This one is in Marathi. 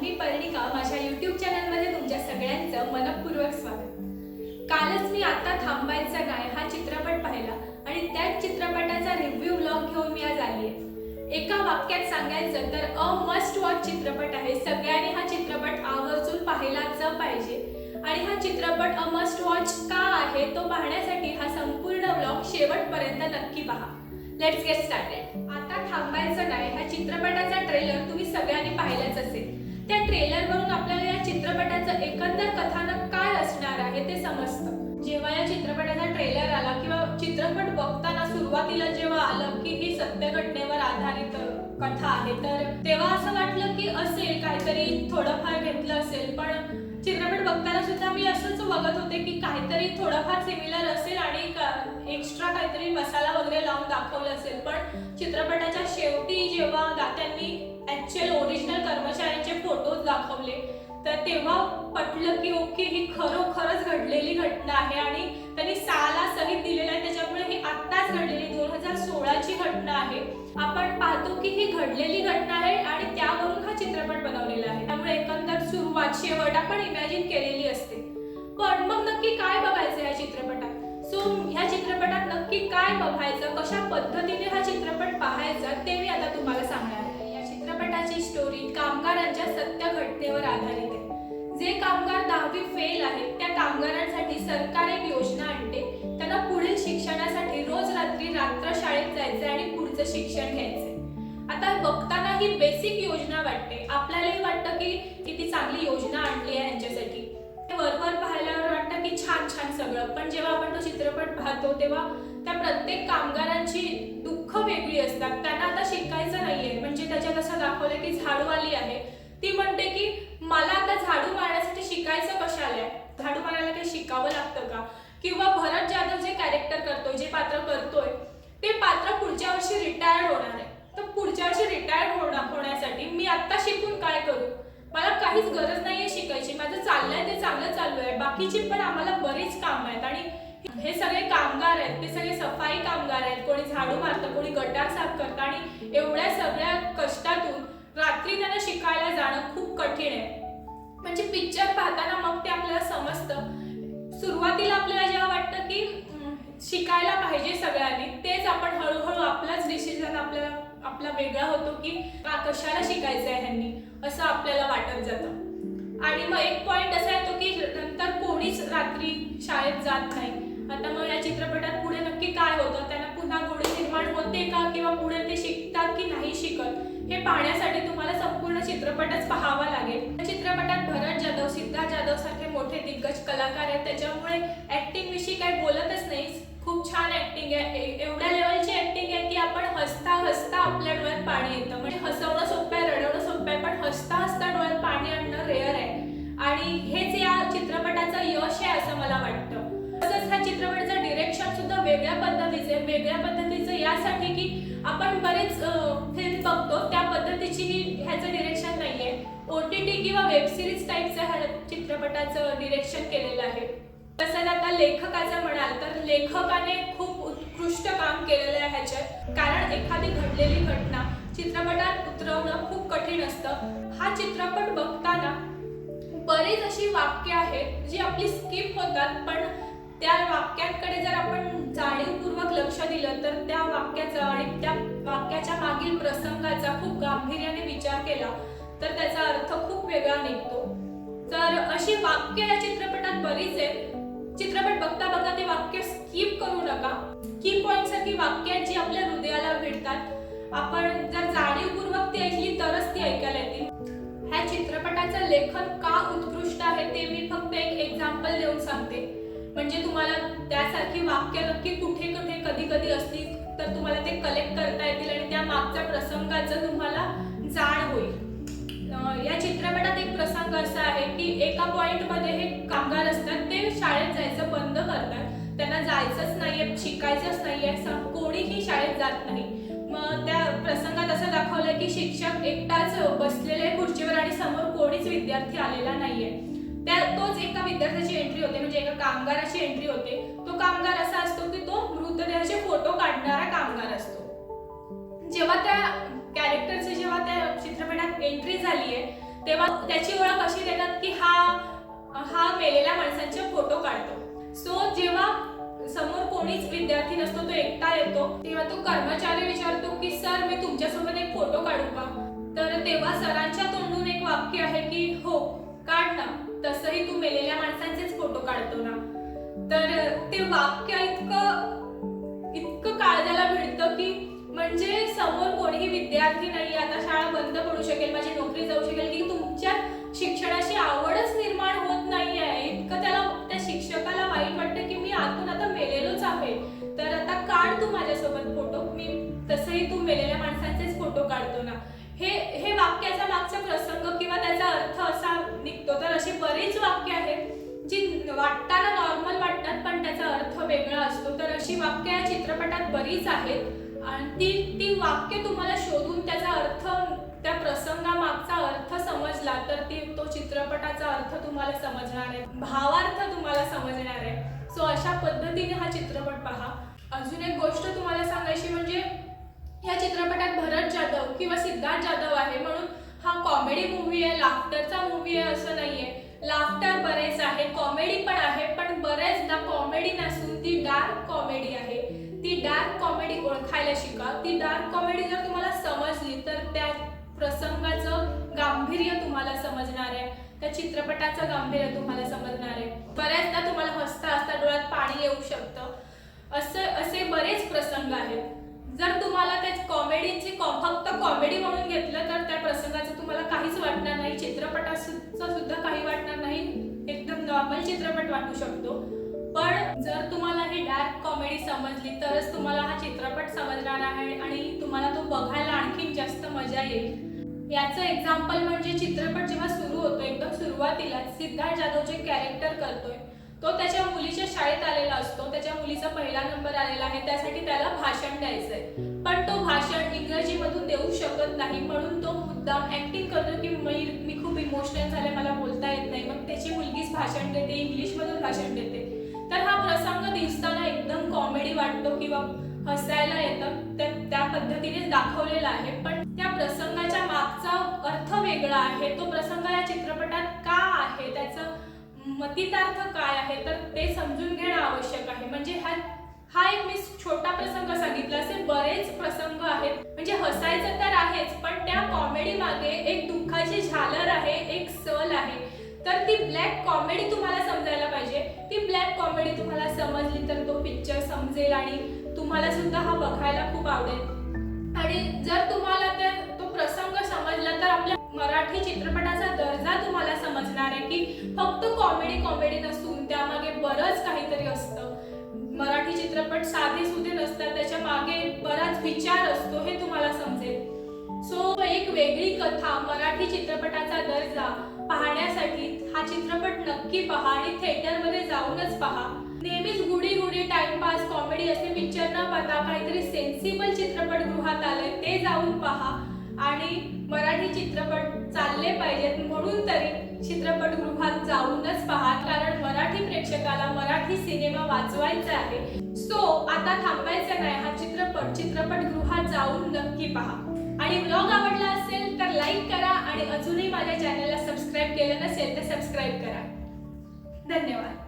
मी पर्णिका माझ्या युट्यूब चॅनलमध्ये तुमच्या सगळ्यांचं मनपूर्वक स्वागत. कालच मी आता थांबायचा नाही हा चित्रपट पाहिला आणि त्याच चित्रपटाचा रिव्ह्यू ब्लॉग घेऊन मी आज आली आहे एका वाक्यात सांगायचं तर अ मस्ट वॉच चित्रपट आहे. सगळ्यांनी हा चित्रपट आवर्जून पाहिलाच पाहिजे. आणि हा चित्रपट अ मस्ट वॉच का आहे तो पाहण्यासाठी हा संपूर्ण ब्लॉग शेवटपर्यंत नक्की पहा. लेट्स गेट स्टार्टेड आता थांबायचं नाही. ह्या चित्रपटाचा ट्रेलर तुम्ही सगळ्यांनी पाहिलाच असेल. त्या ट्रेलरवरून आपल्याला या चित्रपटाचं एकंदर कथानक काय असणार आहे ते समजतं. जेव्हा या चित्रपटाचा ट्रेलर आला किंवा चित्रपट बघताना सुरुवातीला जेव्हा आलं की ही सत्य घटनेवर आधारित कथा आहे तर तेव्हा असं वाटलं की असेल काहीतरी थोडंफार घेतलं असेल. पण चित्रपट बघताना सुद्धा मी असंच बघत होते की काहीतरी थोडंफार सिमिलर असेल एक्स्ट्रा काहीतरी मसाला वगैरे लावून दाखवलं असेल पण चित्रपटाच्या शेवटी जेव्हा दात्यांनी ऍक्च्युअल ओरिजिनल कर्मचाऱ्यांचे फोटोज दाखवले तर तेव्हा पटलं की ओके ही खरोखरच घडलेली घटना आहे आणि त्यांनी साला सहित दिलेलं आहे. त्याच्यामुळे ही आत्ताच घडलेली दोन हजार सोळाची घटना आहे. आपण पाहतो की ही घडलेली घटना आहे आणि त्यावरून हा चित्रपट बनवलेला आहे. त्यामुळे एकंदर सुरुवात शेवट आपण इमॅजिन केलेली असते. पण मग नक्की काय बघायचं या चित्रपटात? सो ह्या चित्रपट नक्की काय बघायचं कशा पद्धतीने हा चित्रपट पाहायचा ते मी आता तुम्हाला सांगणार आहे. या चित्रपटाची स्टोरी कामगारांच्या सत्य घटनेवर आधारित आहे. जे कामगार दहावी फेल आहेत त्या कामगारांसाठी सरकार एक योजना आणते. त्यांना पुढील शिक्षणासाठी रोज रात्री रात्र शाळेत जायचं आणि पुढचं शिक्षण घ्यायचं आता बघताना ही बेसिक योजना वाटते. आपल्यालाही वाटतं की किती चांगली योजना आणली आहे यांच्यासाठी. वरवर पाहिल्यावर वाटतं की छान छान सगळं. पण जेव्हा आपण तो चित्रपट पाहतो तेव्हा त्या प्रत्येक कामगारांची दुःख वेगळी असतात. त्यांना आता शिकायचं नाहीये. म्हणजे त्याच्यात असं दाखवलं की झाडूवाली आहे. ती म्हणते की मला आता झाडू मारण्यासाठी शिकायचं कशाला आहे? झाडू मारायला काही शिकावं लागतं का? किंवा भरत जाधव जे कॅरेक्टर करतोय जे पात्र करतोय ते पात्र पुढच्या वर्षी रिटायर्ड होणार आहे. तर पुढच्या वर्षी रिटायर्ड होणार होण्यासाठी मी आता शिकून काय करू? मला काहीच गरज नाहीये शिकायची. माझं चाललंय ते चांगलं चालू आहे. बाकीची पण आम्हाला बरीच काम आहेत. आणि हे सगळे कामगार आहेत ते सगळे सफाई कामगार आहेत. कोणी झाडू मारतं कोणी गटार साफ करतं आणि एवढ्या सगळ्या कष्टातून रात्री त्यांना शिकायला जाणं खूप कठीण आहे. म्हणजे पिक्चर पाहताना मग ते आपल्याला समजतं. सुरुवातीला आपल्याला जेव्हा वाटतं की शिकायला पाहिजे सगळ्यांनी तेच आपण हळूहळू आपलाच डिसिजन आपल्याला आपला वेगळा होतो की का कशाला शिकायचं आहे ह्यांनी असं आपल्याला वाटत जातं. आणि मग एक पॉईंट असा येतो की नंतर कोणीच रात्री शाळेत जात नाही. त्यामुळे या चित्रपटात पुढे नक्की काय होतं त्यांना पुन्हा गोडी निर्माण होते का किंवा पुढे ते शिकतात की नाही शिकत हे पाहण्यासाठी तुम्हाला संपूर्ण चित्रपटच पाहावा लागेल. या चित्रपटात भरत जाधव सिद्धार्थ जाधव सारखे मोठे दिग्गज कलाकार आहेत. त्याच्यामुळे ऍक्टिंग विषयी काही बोलतच नाही. खूप छान ऍक्टिंग आहे. एवढ्या लेवलची ऍक्टिंग आहे की आपण हसता हसता आपल्या डोळ्यात पाणी येतं. म्हणजे हसवणं सोपं आहे रडवणं सोपं आहे पण हसता हसता डोळ्यात पाणी आणणं रेअर आहे. आणि हेच या चित्रपट वेगळ्या पद्धतीचं यासाठी की आपण बरेच फिल्म बघतो त्या पद्धतीची ही ह्याचं डिरेक्शन आहे ओ टी टी किंवा वेब सिरीज टाईपचं ह्या चित्रपटाचं डिरेक्शन केलेलं आहे. तसंच आता लेखकाचं म्हणाल तर लेखकाने खूप उत्कृष्ट काम केलेलं आहे ह्याच्यात. कारण एखादी घडलेली घटना चित्रपटात उतरवणं खूप कठीण असतं. हा चित्रपट बघताना बरीच अशी वाक्य आहेत जी आपली स्किप होतात पण त्या वाक्यांकडे जर आपण जाणीवपूर्वक लक्ष दिलं तर त्या वाक्याचा आणि त्या वाक्याच्या मागील प्रसंगाचा खूप गांभीर्याने विचार केला तर त्याचा अर्थ खूप वेगळा निघतो. तर अशी वाक्य या चित्रपटात बरीच आहेत. चित्रपट बघता बघता ते वाक्य स्किप करू नका. की पॉइंट सारखी वाक्य जी आपल्या हृदयाला भिडतात. आपण जर जाणीवपूर्वक ती ऐकली तरच ती ऐकायला येतील. ह्या चित्रपटाचं लेखन का उत्कृष्ट आहे ते मी फक्त एक एक्झाम्पल देऊन सांगते. म्हणजे तुम्हाला त्यासारखी वाक्य नक्की कुठे कुठे कधी कधी असतील तर तुम्हाला ते कलेक्ट करता येतील आणि त्या मागच्या प्रसंगाचं तुम्हाला जाण होईल. या चित्रपटात एक प्रसंग असा आहे की एका पॉईंटमध्ये हे कामगार असतात ते शाळेत जायचं बंद करतात. त्यांना जायचंच नाहीये शिकायचंच नाहीये स- कोणीही शाळेत जात नाही. मग त्या प्रसंगात असं दाखवलंय की शिक्षक एकटाच बसलेले खुर्चीवर आणि समोर कोणीच विद्यार्थी आलेला नाहीये. त्या तोच एका विद्यार्थ्याची एंट्री होते म्हणजे एका कामगाराची एंट्री होते. तो कामगार असा असतो की तो मृतदेहाचे फोटो काढणारा कामगार असतो. जेव्हा त्या कॅरेक्टरची जेव्हा त्या चित्रपटात एंट्री झाली आहे तेव्हा त्याची ओळख अशी देतात की हा हा मेलेल्या माणसांचे फोटो काढतो. सो जेव्हा समोर कोणीच विद्यार्थी नसतो तो एकटा येतो तेव्हा तो कर्मचारी विचारतो की सर मी तुमच्यासोबत एक फोटो काढू का? तर तेव्हा सरांच्या तोंडून एक वाक्य आहे की हो काढ ना तसंही तू मेलेल्या माणसांचेच फोटो काढतो ना. तर ते वाक्य इतकं इतकं काळजाला भिडतं की म्हणजे समोर कोणीही विद्यार्थी नाही आता शाळा बंद पडू शकेल माझी नोकरी जाऊ शकेल की तुमच्या शिक्षणाची आवडच निर्माण होत नाही आहे इतकं त्याला त्या शिक्षकाला वाईट वाटतं की मी आतून आता मेलेलोच आहे. तर आता काढ तू माझ्यासोबत फोटो. मी तसंही तू मेलेल्या माणसांचेच फोटो काढतो ना. हे हे वाक्याचा मागचा प्रसंग किंवा त्याचा अर्थ असा निघतो. तर अशी बरीच वाक्य आहेत जी वाटताना नॉर्मल वाटतात पण त्याचा अर्थ वेगळा असतो तर अशी वाक्य या चित्रपटात बरीच आहेत. आणि ती ती वाक्य तुम्हाला शोधून त्याचा अर्थ त्या प्रसंगामागचा अर्थ समजला तर ती तो चित्रपटाचा अर्थ तुम्हाला समजणार आहे. भावार्थ तुम्हाला समजणार आहे. सो अशा पद्धतीने हा चित्रपट पहा. अजून एक गोष्ट तुम्हाला सांगायची म्हणजे या चित्रपटात भरत जाधव किंवा सिद्धार्थ जाधव आहे म्हणून हा कॉमेडी मूवी आहे लाफ्टरचा मूवी आहे असं नाहीये. लाफ्टर बरेच आहे कॉमेडी पण आहे पण बरेचदा कॉमेडी नसून कॉमेडी शिका ती डार्क कॉमेडी जर तुम्हाला समजली तर त्या प्रसंगाचं गांभीर्य तुम्हाला समजणार आहे. त्या चित्रपटाचं गांभीर्य तुम्हाला समजणार आहे. बऱ्याचदा तुम्हाला हसता हसता डोळ्यात पाणी येऊ शकतं. असं असे बरेच प्रसंग आहेत. जर तुम्हाला त्या कॉमेडीची फक्त कॉमेडी म्हणून घेतलं तर त्या प्रसंगाचं तुम्हाला काहीच वाटणार नाही. चित्रपटाचं सुद्धा काही वाटणार नाही. एकदम नॉर्मल चित्रपट वाटू शकतो. पण जर तुम्हाला ही डार्क कॉमेडी समजली तरच तुम्हाला हा चित्रपट समजणार आहे आणि तुम्हाला तो बघायला आणखीन जास्त मजा येईल. याचं एक्झाम्पल म्हणजे चित्रपट जेव्हा सुरू होतो एकदम सुरुवातीला सिद्धार्थ जाधव जे कॅरेक्टर करतोय. तो त्याच्या मुलीच्या शाळेत आलेला असतो त्याच्या मुलीचा पहिला नंबर आलेला आहे त्यासाठी त्याला भाषण द्यायचंय. पण तो भाषण इंग्रजीमधून देऊ शकत नाही म्हणून तो मुद्दाम ऍक्टिंग करतो की मी मी खूप इमोशनल झाले मला बोलता येत नाही. मग त्याची मुलगीच भाषण देते इंग्लिशमधून भाषण देते. तर हा प्रसंग दिसताना एकदम कॉमेडी वाटतो किंवा हसायला येतं. त्या त्या पद्धतीने दाखवलेला आहे. पण त्या प्रसंगाच्या मागचा अर्थ वेगळा आहे. तो प्रसंग या चित्रपटात का आहे? त्याचं मतितार्थ काय आहे? तर ते समजून घेणं आवश्यक आहे. म्हणजे हा हा एक मी छोटा प्रसंग सांगितला असे बरेच प्रसंग आहेत. म्हणजे हसायचं तर आहेच पण त्या कॉमेडी मागे एक दुःखाची झालर आहे एक सल आहे. तर ती ब्लॅक कॉमेडी तुम्हाला समजायला पाहिजे. ती ब्लॅक कॉमेडी तुम्हाला समजली तर तो पिक्चर समजेल आणि तुम्हाला सुद्धा हा बघायला खूप आवडेल. आणि जर तुम्हाला तर तो प्रसंग समजला तर आपल्या मराठी चित्रपटाचा दर्जा तुम्हाला समजणार आहे की फक्त कॉमेडी कॉमेडी नसून त्यामागे बरंच काहीतरी असतं. मराठी चित्रपट साधे सुधे नसतात त्याच्यामागे बराच विचार असतो हे तुम्हाला समजेल. सो एक वेगळी कथा मराठी चित्रपटाचा दर्जा पाहण्यासाठी हा चित्रपट नक्की पहा. आणि थिएटरमध्ये जाऊनच पहा. नेहमीच गुडी गुडी टाइमपास कॉमेडी असे पिक्चर न पाहता काहीतरी सेन्सिबल चित्रपट गृहात आले ते जाऊन पहा. आणि मराठी चित्रपट चालले पाहिजेत म्हणून तरी चित्रपटगृहात जाऊनच पहा. कारण मराठी प्रेक्षकाला मराठी सिनेमा वाचवायचा आहे. सो आता थांबायचं नाही. हा चित्रपट चित्रपटगृहात जाऊन नक्की पहा. आणि ब्लॉग आवडला असेल तर लाईक करा आणि अजूनही माझ्या चॅनलला सबस्क्राईब केलं नसेल तर सबस्क्राईब करा. धन्यवाद.